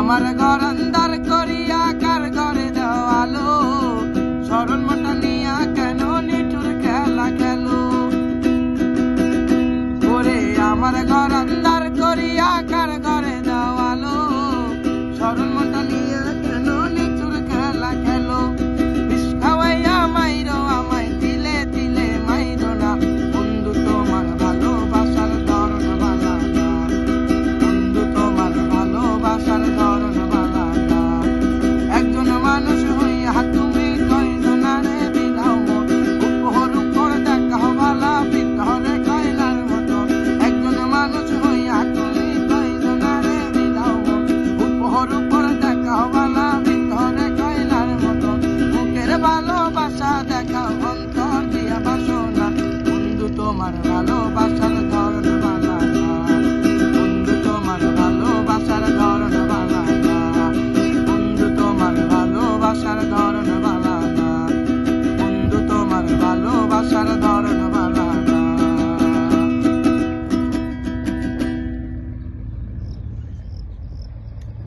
আমার ঘর অন্ধার করিয়া কার ঘরে দেওয়ালো স্মরণ মটানিয়া কেন নিঠুর খেলা খেলো? করে আমার ঘর Marlano.